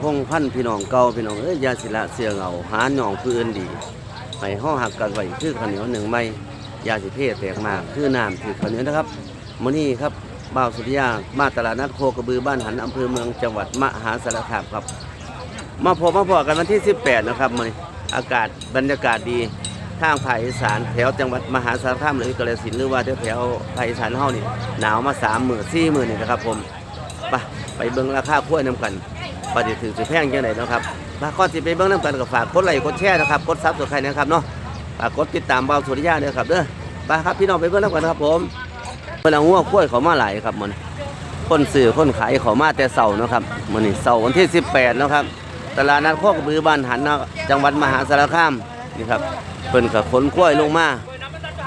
คงพันพี่น้องเก่าพี่น้องเอ้ยยาสิละเสียเหงาหาหนองพื้อื่นดีให้ห้อหักกันไว้คือข้าวเหนียวหนึ่งไม้ยาสิเพศแตกมากคือน้ำถือข้าวเหนียวนะครับมื้อนี้ครับบ่าวสุริยามาตลาดนัดโคกระบือบ้านหันอำเภอเมืองจังหวัดมหาสารคามครับ มาพบมาพอกันวันที่ 18 นะครับมื้อนี้อากาศบรรยากาศดีทางภาคอีสานแถวจังหวัดมหาสารคามหรือกาฬสินธุ์หรือว่าแถวแถวภาคอีสานเฮานี่หนาวมา3มื้อ4มื้อนี่นะครับผมไปไปเบิ่งราคากล้วน้ำกัน ว่าสิถือสิแพงจังไดเนะครับถ้าก่อนสิไปเบิ่งน้ำกันก็ฝากกดไลค์กดแชร์นะครับกดซับสไครต์นะครับเนาะฝากกดติดตามเบาสุริยาด้วยครับเด้อไปครับพี่น้องไปเบิ่งน้ำกันครับผมเพิ่นอางัวกล้วยเขามาหลายครับมันคนซื้อคนขายเขามาแต่เสาร์นะครับมื้อนี้เสาร์วันที่ 18นะครับตลาดนัดโคกบือบ้านหันนะจังหวัดมหาสารคามนี่ครับเพิ่นก็ขนกล้วยลงมา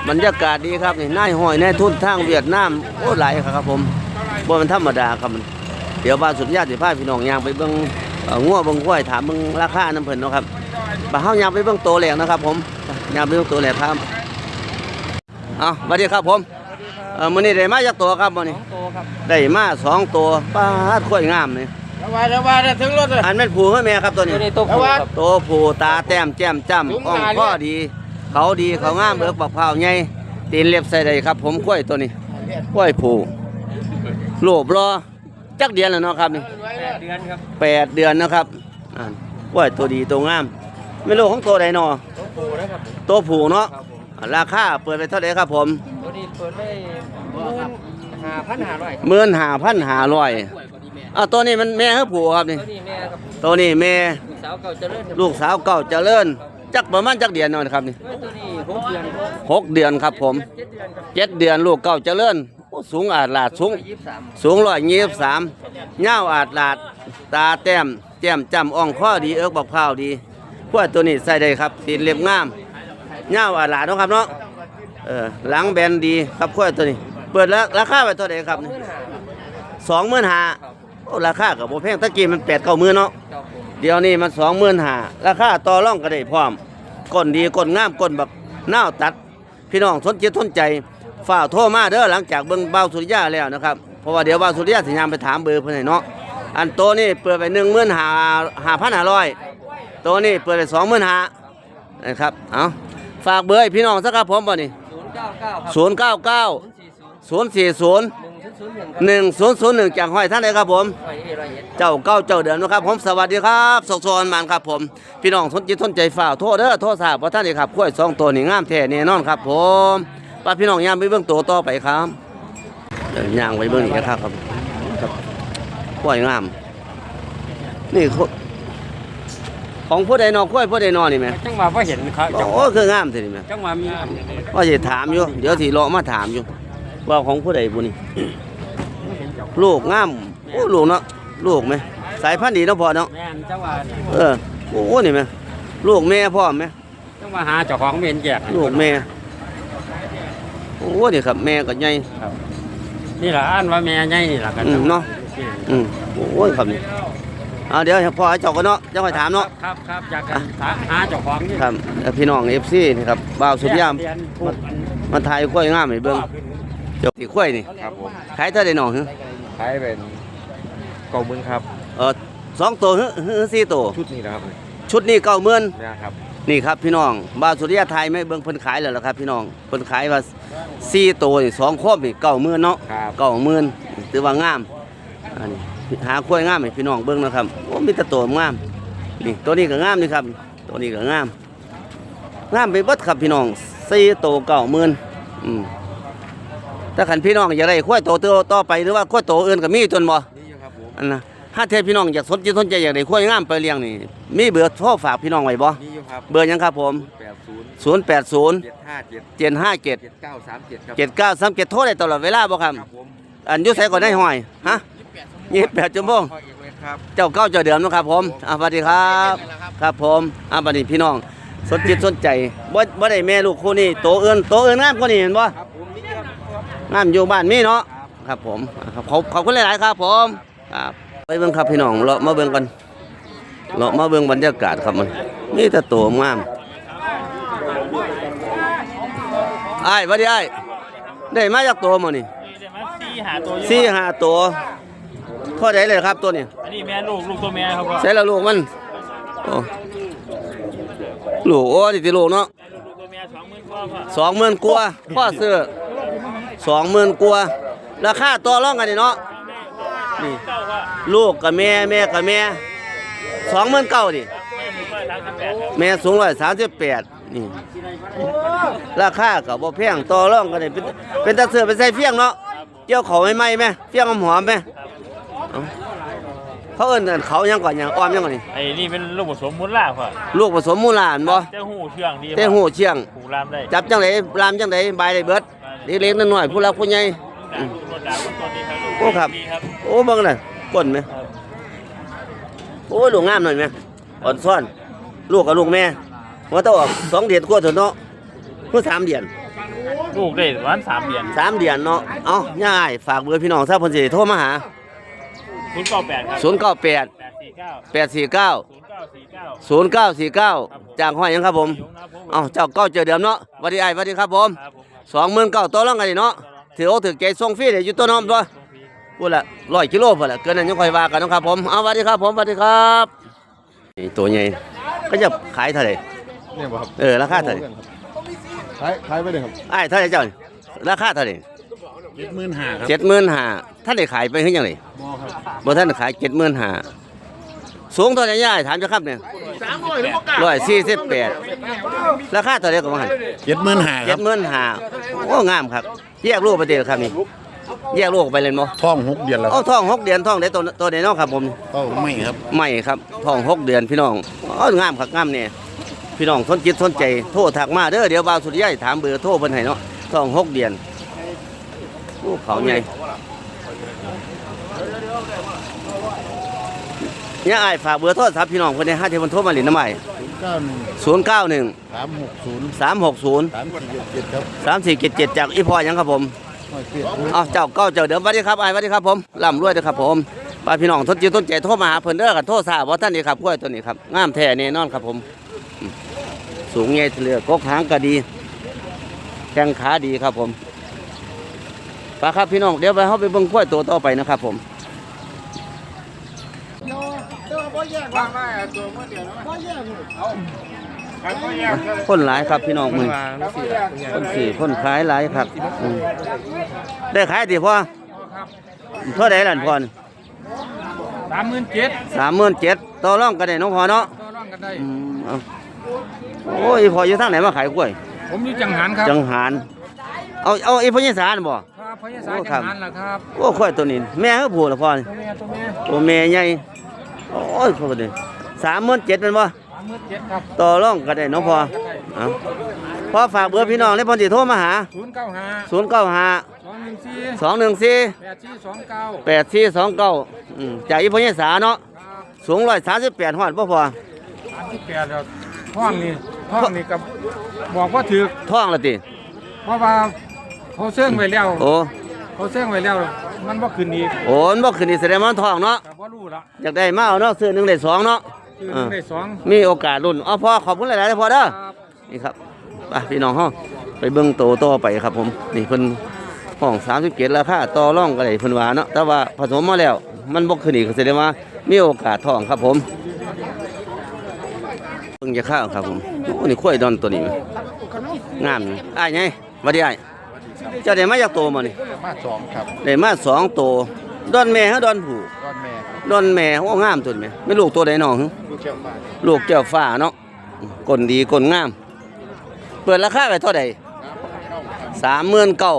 บรรยากาศดีครับนี่นายหอยนาทุนทางเวียดนามโอ้หลายครับผมบ่มันธรรมดาครับมัน เดี๋ยวบ้านสุดญาติพาพี่น้องยางไปเบิ่งเอ่องัวเบิ่งกล้วยถามเบิ่งราคาน้ำเพิ่นเนาะครับบ่าเฮายางไปเบิ่งโตแหลกนะครับ ผมยางไปเบิ่งโตแหลกครับเอาสวัสดีครับผมเออมื้อนี้ได้มาจากตัวครับมื้อนี้โตครับได้มาสองตัวป้าดกล้วยงามนี่ระวังระวังถึงรถเลยอันแม่นผูคือแม่ครับตัวนี้ตัวนี้ตัวผู้ครับโตผูตาแต้มแจ่มจ้ำสูงอ่องขนาดนี้ข้อดี เขาดีเขางามเบิกบักพร้าวใหญ่ตีนเล็บใส่ได้ครับ ผมกล้วยตัวนี้กล้วยผูโลบรอ จักเดือนแล้วเนาะครับนี่แปดเดือนครับแปดเดือนนะครับอ่านว่าตัวดีตัวงามไม่รู้ของตัวใดนอตัวผู้นะครับตัวผูเนาะครับผมอ่าราคาเปิดไปเท่าไหร่ครับผมตัวนี้เปิดไว้หมื่นห้าพันห้าร้อยครับหมื่นห้าพันห้าร้อยกล้วยกว่านี้แม่อะตัวนี้มันแม่คือผูครับนี่ตัวนี้แม่ครับตัวนี้แม่ลูกสาวเก่าเจริญครับลูกสาวเก่าเจริญจักประมาณจักเดือนเนอนครับนี่เอ้ยตัวนี้หกเดือนครับหกเดือนครับผมเจ็ดเดือนครับเจ็ดเดือนลูกเก่าเจริญโอ้ สูงอาดลาดสูง ยี่สิบสามสูงร้อยยี่สิบสามเงาวอาดลาด ตาแต้มแจ่มจำอ่องข้อดีเอิกบักพร้าวดีพวกตัวนี้ใส่ได้ครับตีนเล็บงามเงาวอาดลาดเนาะครับเนาะเออหลังแบนดีครับพวกตัวนี้ เปิดแล้วราคาไปเท่าไหร่ครับหมื่นห้าครับสองหมื่นห้าครับโอ้ราคากับโบแพงตะกี้มันแปดเก้าหมื่นเนาะเจ้าผมเดี๋ยวนี้มันสองหมื่นห้าราคาต่อรองก็ได้พร้อมก้นดีก้นงามก้นแบบน่าวตัด พี่น้องสนจิตสนใจ ฝ่ากโทรมาเด้อหลังจากเบิ่งเบาสุริยาแล้วนะครับเพราะว่าเดี๋ยวเบาสุริยาสิยามไปถามเบอร์เพิ่นให้เนาะอันโตวนี่เปิดไปหนึ่งหมื่นห้าห้าพันห้าร้อยตัวนี้เปิดไปสองหมื่นห้านะครับเอาฝากเบอร์ให้พี่น้องสักครับผมบ่นี่ศูนย์เก้าเก้าครับศูนย์เก้าเก้าศูนย์สี่ศูนย์ศูนย์สี่ศูนย์หนึ่งศูนย์ศูนย์หนึ่งครับหนึ่งศูนย์ศูนย์หนึ่งจากห้อยท่านใดครับผมไปเอร้อยเอ็ดเจ้าเก้าเจ้าเดิมนะครับผมสวัสดีครับสกสวนมันครับผม พี่น้องสนจิตสนใจฝ่ากโทษเด้อโทษทราบเพราะท่านนี่ครับกล้วยสองตัวนี่งามแท้แน่นอนครับผม ป้าพี่น้องย่างไปเบื้องตัวต่อไปครับเดี๋ยวย่างไปเบื้องนี้ครับครับครับกล้วยงาม นี่เขาของผู้ใดนอกล้วยผู้ใดนอนี่ไหมจังหวะว่าเห็นเขาจังหโอ้วะคืองามทีนี่ไหมจังหวะมีว่าจะถามอยู่ เดี๋ยวสิเลาะมาถามอยู่ ว่าของผู้ใดบุนี่ลูกงามโอ้ลูกเนาะลูกไหมสายพันธุ์ดีเนาะพ่อเนาะแม่นจังหวะเออโอ้นี่ไหมลูกแม่พ่อไหมจังหวะหาเจ้าของเมนแจกลูกแม่ โอ้นี่ครับ แม่ก็ใหญ่นี่แหละอันว่าแม่ใหญ่นี่แหละกันอืมเนาะอืมโอ้ยครับนี่เอาเดี๋ยวพ่อให้เจ้าก็เนาะเจ้าไปถามเนาะครับครับจากกันหาเจ้าของนี่ครับแล้วพี่น้องเอฟซีนี่ครับบ่าวสุดยามเรีนถูกอันมันถ่ายกล้วยงามให้เบิ่งเจ้าสิกล้วยนี่ครับผมขายเท่าใดน้องฮะใช้เป็นเกาเมืองครับเออสองตัวฮะฮะสี่ตัวชุดนี้นะครับ ชุดนี้เก้าหมื่นนะครับ นี่ครับพี่น้องบ่าวสุริยาไทยไม่เบิ่งเพิ่นขายแล้วล่ะครับ พี่น้องเพิ่นขายว่าสี่ตัวนี่สองครอบนี่เก้าหมื่นเนาะครับ เก้าหมื่นถือว่างามอันนี้หาควายงามให้พี่น้องเบิ่งนะครับโอ้มีแต่ตัวงามนี่ตัวนี้ก็งามนี่ครับ ตัวนี้ก็งาม งามไปเบิดครับพี่น้องสี่ตัวเก้าหมื่นอืมถ้าขันพี่น้องอยากได้ควายโตวต่อไปหรือว่าควายโตวอื่นก็มีจนบ่ นี่อยู่ครับผมอันนะถ้าเทพพี่น้องอยากสนใจสนใจอยากได้ควายงามไปเลี้ยงนี่ มีเบอร์โทรฝากพี่น้องไว้บ่ นี่อยู่ ครับเบอร์หยังครับผมแปดศูนย์080เจ็ดห้าเจ็ดเจ็ดห้าเจ็ดเจ็ดเก้าสามเจ็ดครับเจ็ดเก้าสามเจ็ดโทรได้ตลอดเวลาบ่ครับ ครับผมอันอยุใส่ก่อนได้ห้อยฮะ ยี่สิบแปดชั่วโมงพ่อเอกเวทครับ เจ้าเก้าเจ้าเดิมเนาะครับผมอ่าสวัสดีครับ ครับผมอ่าบัดนี้พี่น้อง สนจิตสนใจบ่บ่ได้แม่ลูกคู่นี้โตเอิ้นโตเอิ้นงามกว่านี้เห็นบ่ครับผมนี่ครับงามอยู่บ้านมีเนาะครับผมอ่าครับขอบขอบคุณหลาย ๆ ครับผมครับไปเบิ่งครับพี่น้องเลาะมาเบิ่งกันเลาะมาเบิ่งบรรยากาศครับมัน มีแต่โตงามอ้ายสวัสดีอ้ายได้มาจากตัวหมื้นี่สี่หาตัวสี่ห้าตัวเท่าใดเลยครับตัวนี้ อันนี้แม่ลูกลูกตัวแม่ครับพ่อใส่ละลูกมันโอ้ลูกโอ้ดิติลูกเนาะลูกตัวแม่สองหมื่นกว่าพ่อสองหมื่นกว่าพ่อซื้อสองหมื่นกว่าราคาต่อรองกันนี่เนาะนี่เก้าพ่อลูกกับแม่แม่กับแม่สองหมื่นเก้าดิ แม่สูงร้อยสามสิบแปดครับแม่สูงร้อยสามสิบแปดนี่ราคากับบ่แพงต่อรองกันนี่เป็นเป็นตาเสือเป็นใส่เฟี้ยงเนาะเกี่ยวเขาไม่ไหมไหมเฟี้ยงหอมๆไหมเอ้าเขาเอิ้นอันเขายังก่อนยังอ้อมยังก่อนนี่ไอ้นี่เป็นลูกผสมมูลล่าพ่อลูกผสมมูลานบ่เจ้าหูเชื่องดีเต้หูเชียงผูรามได้จับจังไดรามจังไดบายได้เบิดเล็กๆน้อยๆผู้รักผู้ใหญ่ด่างรถด่างรถตัวนี้ครับลูกโอ้ครับดีครับโอ้เบิ่งน่ะก้นไหมโอ้ยลูกงามหน่อยไหมอ่อนซ่อน ลูกกับลูกแม่ว่าต้องออกสองเดือนกว่าเถอะเนาะเพื่อสามเดือนลูกได้ประมาณสามเดือนสามเดือนเนาะเอ้าย่าอ้ายฝากเบอร์พี่น้องทราบเพิ่นสิโทรมาหาศูนย์เก้าแปดครับ0 9 8แปดสี่เก้า8 4 9ศูนย์เก้าสี่เก้า0 9 4 9จากห้อยหยังครับผมยงนะครับผมเอ้าเจ้าเก้าเจอเดิมเนาะสวัสดีอ้ายสวัสดีครับผมครับผมสองหมื่นเก้าต่อรองกันนี่เนาะถือโอกถือใจส่งฟรีได้อยู่ตัวน้อมตัวส่งฟรีพูดละร้อยกิโลพอละเกินนั้นยังค่อยว่ากันเนาะครับผม เอาสวัสดีครับผมสวัสดีครับนี่ตัวใหญ่ ก็จะขายเท่าไหร่เนี่ยบ่ครับเออราคาเท่าไหร่ขายขายไปเลยครับไอ้ายเท่าไหร่เจ้านี่ราคาเท่าไหร่เจ็ดหมื่นห้าครับเจ็ดหมื่นห้าท่านได้ขายไปเฮ็ดยังไงมอครับบ่ท่านได้ขายเจ็ดหมื่นห้าสูงเท่าไหร่ย่ายถามเจ้าครับเนี่ยสามร้อยหรือเปล่าร้อยสี่สิบแปดราคาเท่าไหร่ก็ว่าหันเจ็ดหมื่นห้าคเจ็รัดบหมื่นห้าโอ้งามครับแยกลูกไปเดียวครับนี่ แยกลูกออกไปเลยมั้งท้องหกเดือนแล้วคเอารับท้องหกเดือนท้องได้ตัวตัวไหนเนาะครับผมก็ไม่ครับไม่ครับท้องหกเดือนพี่น้องอ๋องามครับงามเนี่ยพี่น้องสนจิตสนใจโทรถักมาเด้อเดี๋ยวบ่าวสุริยะถามเบอร์โทรเพิ่นให้เนาะท้องหกเดือนโอ้เขาใหญ่เนี่ยอ้ายฝากเบอร์โทรศัพท์พี่น้องเพิ่นได้ห้าที่เพิ่นโทรมาหลินน้ำใหม่ศูนย์เก้าหนึ่ง091สามหกศูนย์360สามสี่เจ็ดเจ็ดครับ3477จากอีพอหยังครับผมห้ อยเปียกเอาเจ้าเก้าเจ้าเดิมสวัสดีครับไอ้สวัสดีครับผมร่ำรวยด้อครับผมป้าพี่น้องทนจิตทนใจโทรมาหาเพิ่นเด้อกันโทรทราบว่าท่านนี่ครับกล้วยตัวนี้ครับงามแท้แน่นอนครับผม สูงใหญ่เลือกกหางก็ดีแข้งขาดีครับผมไปครับพี่น้องเดี๋ยวไปเฮาไปเบิ่งกล้วยตัวต่อไปนะครับผม คนหลายครับพี่น้องมึงคนสี่คนขายหลายครับอืมได้ขายดีพ่อเท่าไหร่ล่ะพ่อสามหมื่นเจ็ดสามหมื่นเจ็ดต่อรองกันได้น้องพ่อเนาะต่อรองกันได้อืมเอาโอ้ยพ่ออยู่ทางไหนมาขายกล้วย ผมอยู่จังหันครับจังหารเอาเอาไอ้พ่อยี่สานบ่ครับพญาสายโอ้ครัจับงหันล่ะครับโอ้ควายตัวนี้แม่เขาผูกละพ่อนี่ตัวแม่ตัวแม่ตัวแม่ใหญ่โอ้ยเขาดิสามหมื่นเจ็ดเป็นบ่สาม หมื่นเจ็ดครับต่อรองกันได้น้องพ่อเอาพ่อฝากเบอร์พี่น้องเลยพ่อสิโทรมาหา ศูนย์เก้าห้าศูนย์เก้าห้าสองหนึ่งสี่สองหนึ่งสี่แปดสี่สองเก้าแปดสี่สองเก้าจากอีพ่อยี่สาเนาะครับสูงร้อยสามสิบแปดหอดบ่พอสามสิบแปดแล้วห้องนี่ห้องนี่กับบอกว่าถือท้องละติ เพราะว่าเขาเสื่องไว้แล้วโอ้เขาเสื่องไว้แล้ว มันบ่ขึ้นอีกโอ้มันบ่ขึ้นนี่แสดงว่ามันท้องเนาะแต่ว่ารู้ละอยากได้มาเอาเนาะซื้อหนึ่งได้สองเนาะ คือหนึ่งได้สอง มีโอกาสรุ่นอ๋อพ่อขอบคุณหลายๆเลยพ่อเด้อครับนี่ครับไปพี่น้องเฮาไปเบิ่งโตต่อไปครับผมนี่เพิ่นห้อง37ราคาต่อรองก็ได้เพิ่นว่าเนาะแต่ว่าผสมมาแล้ว มันบ่ขึ้นอีกก็แสดงว่ามีโอกาสท้องครับผมเบิ่งจะข้าวครับผมโอ้นี่ข้วยดอนตัวนี้งามนี่อ้ายไงหวัดดีอ้ายเจ้าได้มาจากโตมานี่มาสองครับได้มาสองโต ดอนแม่ฮะดอนผู้ก้อนแม่ครับดอนแม่โอ้งามตัวนี้แม่ไม่ลูกตัวใดน้องหึลูกเชี่ยวฟ้าลูกแก้วฟ้าเนาะก้นดีก้นงาม เปิดราคาไปเท่าใดสามหมื่นเก้า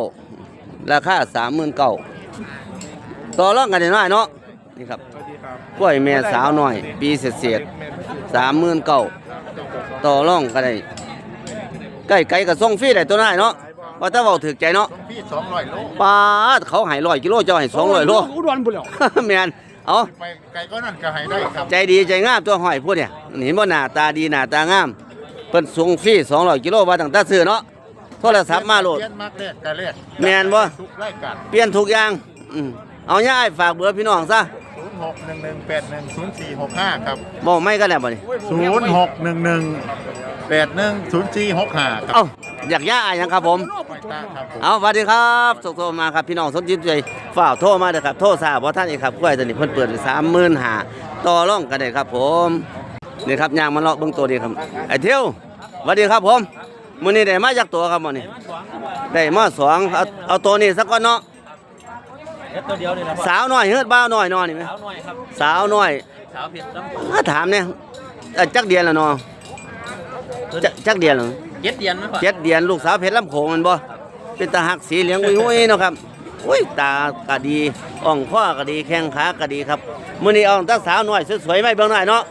ราคาสามหมื่นเก้าต่อรองกันได้น้อยเนาะนี่ครับกล้วยแม่สาวหน่อย ปีเศษเศษสามหมื่นเก้าต่อรองกันได้ใกล้ไกลกับส่งฟรีได้ตัวน้อยเนาะ ว่าถ้าเว้าถึกใจเนาะพี่สองร้อยโลปาดเขาให้ร้อยกิโลเจ้าให้สองร้อยโลอุดรบุรีแม่นเอาไปไกลก็นั่นก็ให้ได้ครับใจดีใจงามตัวหอยพูดเนี่ยเห็นบ่หน้าตาดีหน้าตางามเพิ่นส่งฟรี200กิโลว่าตั้งแต่ซื้อเนาะโทรศัพท์มาโหลดเปลี่ยนมากแรกกันแรกแม่นบ่ทุกรายการเปลี่ยนทุกอย่างอืมเอาย่าอ้ายฝากเบอร์พี่น้องซะศูย์ หกหนึ่งหนึ่งแปดหนึ่งศูนย์สี่หกห้าครับบอกไม่กันแล้วบ่นี่ศูนย์หกหนึ่งหนึ่งแปดหนึ่งศูนย์สี่หกห้าครับเอ้าอยากย่าอะไรยังครับผมไม่ตาครับผมเอาสวัสดีครับส่งโทรมาครับพี่น้องสนใจฝ่ากโทรมาเด้อครับ โทรทราบว่าท่านเองครับกล้วยตัวนี้เพิ่นเปิดสามหมื่นหาต่อร่องกันได้ครับ ผมนี่ครับยางมาเลาะเบิ่งตัวนี้ครับ ไอ้เที่ยวสวัสดีครับผมมื้อนี้ได้มาจากตัวครับมื้อนี้ได้มาสองเอาเอาตัวนี้สักก่อนเนาะ ตัวเดียวเลยนะสาวน้อยเฮ็ดบ้าวน้อยเนาะนี่ไหมสาวหน่อยครับสาวน้อยสาวเผ็ดน้มาถามเนี่ยเอ่อจักเดือนแล้วเนาะจักจักเดือนแล้วำเย็ดเดียนไหมพ่อเจ็ดเดือนลูกสาวเพชรลำโขงแมันบ่เป็นตาหักสีเหลืองอุ้ยๆเนาะครับอุ้ยตาก็ดีอ่องข้อก็ดีแข้งขาก็ดีครับมื้อนี้เอาตาสาวน้อยสวยๆไหมเบิ่งหน่อยเนาะ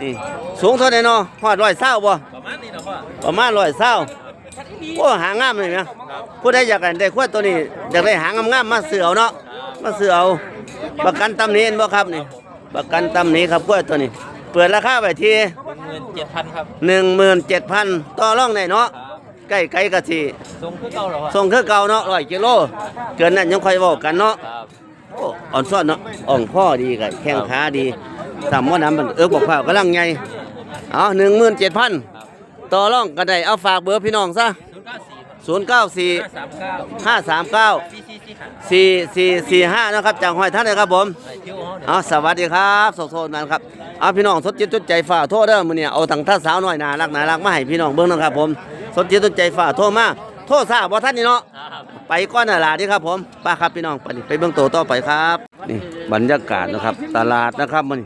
นี่สูงเท่าใดเนาะฮอด100เศร้าบ่ประมาณนี้นะพ่อประมาณ100เศร้าโอ้หางามเลยนะผู้ใดอยากได้ควายตัวนี้อยากได้หางงามๆมาซื้อเอาเนาะ มาซื้อเอาประกันตำหนิเห็นบ่ครับนี่ประกันตำหนิครับควายตัวนี้ เปิดราคาไว้ที่หนึ่งหมื่นเจ็ดพันครับ17,000ต่อรองได้เนาะใกล้ไกลกะสิทรงคือเก่าเหรอพ่อส่งคือเก่าเนาะร้อยกิโลเกินนั้นยังค่อยเว้ากันเนาะครับโอ้อ่อนซ้อนเนาะอ่องข้อดีกับแข้งขาดีสามว่าน้ำมันเอิกบอกข้าวกำลังใหญ่เอาหนึ่งหมื่นเจ็ดพันต่อรองกันได้เอาฝากเบอร์พี่น้องซะ ศูนย์เก้าสี่ศูนย์เก้าสี่ห้าสามเก้าห้าสามเก้าสี่สี่สี่ห้าสี่สี่สี่ห้านะครับจากหอยท่านเลยครับผมใส่คิ้วเขาเนี่ยเอาสวัสดีครับสกโทษมันครับเอาพี่น้องสดจิตสดใจฝ่าโทษเด้อมื้อนี้เอาทั้งท่าสาวน้อยน่ารักน่ารักมาให้พี่น้องเบิ่งนะครับผมสดจิตสดใจฝ่าโทษมาโทษทราบบ่ท่านนี่เนาะครับไปก้อนน่ะล่ะนี่ครับผมไป้าครับพี่น้องไปดิไปเบื้องโตวต่อไปครับนี่บรรยากาศนะครับ ตลาดนะครับมัน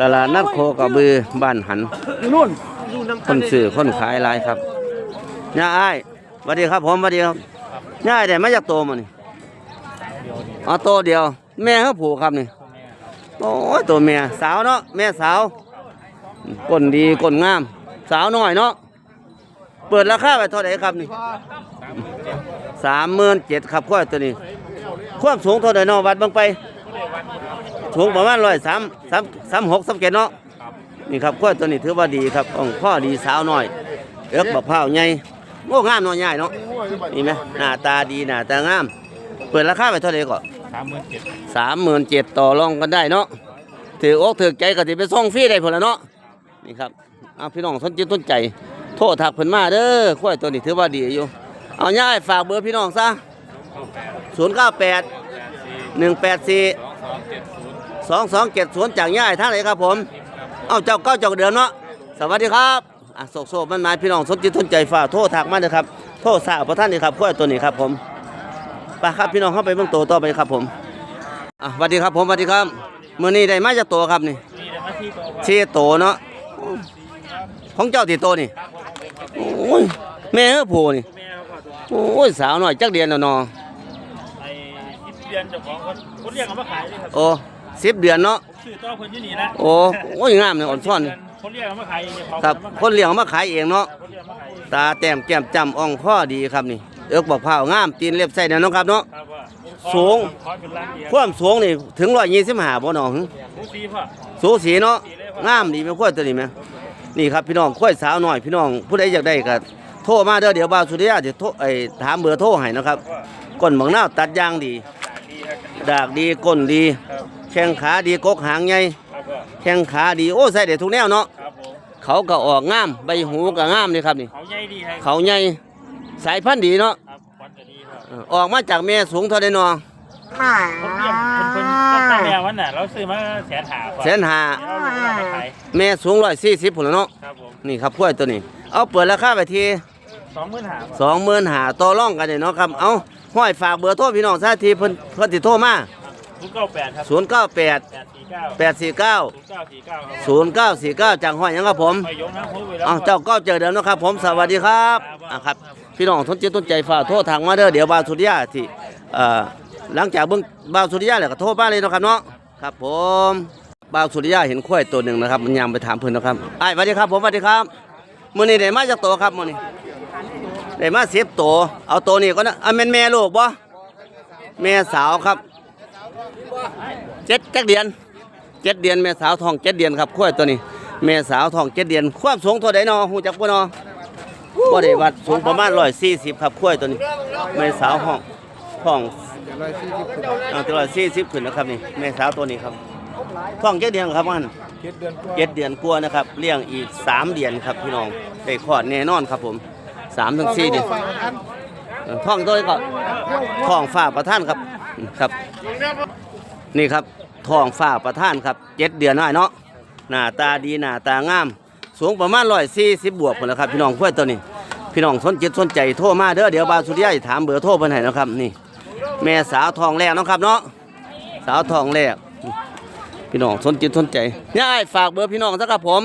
ตลาดนัดโคกระบือบ้านหันคนซื้อคนขายหลายครับย่าอ้าย สวัสดีครับผมสวัสดีครับย่าอ้ายได้มาจากโตมานี่อ๋อโตเดียว แม่เขาผูกครับนี่โอ้ยตัวแม่สาวเนาะแม่สาวก้นดีก้นงาม สาวน้อยเนาะเปิดราคาไปเท่าไหร่ครับนี่สามหมื่นเจ็ดครับข้อยตัวนี้ความสูงเท่าไหร่เนาะวัดเบังไปสูงประมาณร้อยสามสามสามหกสามเจ็ดเนาะนี่ครับข้อยตัวนี้ถือว่าดีครับอ่องข้อดีสาวน้อยเอิกบะพร้าวใหญ่ โอ้งามเนาะใหญ่เนาะนี่ไหมหน้าตาดีหน้าตางาม เปิดราคาไปเท่าไหร่ก่อนสามหมื่นเจ็ดสามหมื่นเจ็ดต่อรองกันได้เนาะถืออกถือใจก็สิไปส่งฟรีได้ผลละเนาะนี่ครับเอาพี่น้องสนใจสนใจ โทษถักเพิ่นมาเด้อข้อยตัวนี้ถือว่าดีอยู่เอาย่ายฝากเบอร์พี่น้องซะศูนย์เก้าแปดหนึ่งแปดสี่สองสองเจ็ดศูนย์จากย่ายท่านไหนครับผม เอาเจ้าเก้าเจ้าเดือนเนาะสวัสดีครับ อะโศกโศกมันหมายพี่น้องสนใจสนใจฝากโทษถักมาเด้อครับโทษสาวพระท่านนี่ครับข้อยตัวนี้ครับผมไปครับพี่น้องเข้าไปเบิ่งโตวต่อไปครับผมอะสวัสดีครับผมสวัสดีครับมื้อนี้ได้มาจากตัวครับนี่นี่เดี๋ยวมาที่โตครับชีโตเนาะของเจ้าติโตนี่โอ้ยแม่เอ้อผู้นี่แม่เขาก็ตัวโอ้ยสาวน้อยจักเดือนแล้วเนาะไอ้ยิบเดือนเจ้าของคนคนเรียกเอามาขายเลยครับโอ้สิบเดือนเนาะชื่อต่อคนอยู่นี่นะโอ้โอ้ยงามเลยอ่อนซ่อน คนเรียกเอามาขายเองเจ้าของครับคนเลี้ยงเอามาขายเองเนาะคนเรียกเอามาขายเองตาแต้มแก้มจำอ่องข้อดีครับนี่ เอิกบอกเผาวงามตีนเล็บใส่เนาะครับเนาะ ครับว่าสูง คอยเป็นล้านเดียวความสูงนี่ถึง125บ่น้องหึสูงสีพ่อสูสีเนาะงามดีไหมข้อยตัวนี้ไหมนี่ครับพี่น้องข้อยสาวหน่อยพี่น้องผู้ใดอยากได้ก็โทรมาเด้อเดี๋ยวบ่าวสุริยะจะโทรไอ้ถามเบอร์โทรให้นะครับก้นบางนาวตัดยางดีดีครับดากดีก้นดีครับแข้งขาดีกกหางใหญ่ครับพ่อ แข้งขาดีโอ้ใส่ได้ทุกแนวเนาะครับผมเขาก็ออกงามใบหูก็งามนี่ครับนี่ เขาใหญ่ดีให้เขาใหญ่สายพันธุ์ดีเนาะครับควันจะดีครับเออออกมาจากแม่สูงเท่าใดเนาะคนเรียกคนคนตั้งแต่แนววันน่ะเราซื้อมาแสนหาพ่อแสนหาเราลูกเรามาขายแม่สูง140พุ่นแล้วเนาะครับผมนี่ครับกล้วยตัวนี้ เอาเปิดราคาไปที่สองหมื่นหาสองหมื่นหาต่อร่องกันเลยเนาะครับเอาห้อยฝากเบอร์โทรพี่น้องซะทีเพิ่นเพิ่นติโทรมาศูนย์เก้าแปดครับ0 9 8แปด สี่เก้า8 4 9ศูนย์เก้าสี่เก้าครับ0 9 4 9จังห้อยหยังครับผมไปยกน้ำพุไปแล้วเอาเจ้าก็เจอเดิมเนาะครับ ผมสวัสดีครับอะครับ พี่น้องสนใจต้นใจฝากโทรทางมาเด้อเดี๋ยวบาวสุริยะที่เอ่อหลังจากเบิ่งบาวสุริยะแล้วก็โทรมาเลยเนาะครับเนาะครับผมบาวสุริยะเห็นควายตัวหนึ่งนะครับ มันยามไปถามเพิ่นเนาะครับอ้ายสวัสดีครับผมสวัสดีครับมื้อนี้ได้มาจากตัวครับมื้อนี้ได้มาสิบตัวเอาตัวนี้ก็นะอะแม่นแม่ลูกบ่แม่สาวครับ เจ็ดจักเดือน เจ็ดเดือนแม่สาวทองเจ็ดเดือนครับข้อยตัวนี้ แม่สาวทองเจ็ดเดือนความสูงเท่าใดนอหูจักบ่นอบ่ได้วัดสูงประมาณร้อยสี่สิบครับข้อยตัวนี้ แม่สาวห้องห้องเอาตัวร้อยสี่สิบขึ้นนะครับนี่แม่สาวตัวนี้ครับท้องเจ็ดเดือนครับมันเจ็ดเดือนกลัวนะครับเลี้ยงอีกสามเดือนครับพี่น้องได้คลอดแน่นอนครับผมสามถึงสี่เดือนเออท้องตัวนี้ก็ท้องฝ้าประท่านครับครับ นี่ครับ ท้องฝ้าประท่านครับเจ็ดเดือนน้อยเนาะหน้าตาดีหน้าตางาม สูงประมาณร้อยสี่สิบบวกหมดแล้วครับ พี่น้องกล้วยตัวนี้ พี่น้องสนจิตสนใจโทรมาเด้อเดี๋ยวบาสุริยะถามเบอร์โทรเพิ่นให้นะครับนี่ แม่สาวทองแรกเนาะครับเนาะสาวทองแรกพี่น้องสนจิตสนใจเนี่ยไอ้ฝากเบอร์พี่น้องสักครับผม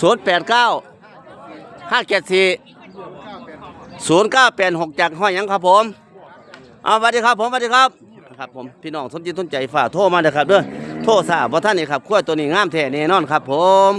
ศูนย์แปดเก้าห้าเจ็ดสี่ศูนย์เก้าแปดหกจากห้อยยังครับผมเอาสวัสดีครับผมสวัสดีครับ ครับผมพี่น้องสนจิตสนใจฝ่าโทรมาเด้อครับเด้อโทรสาบว่าท่านนี่ครับขั้วตัวนี้งามแท้แน่นอนครับผม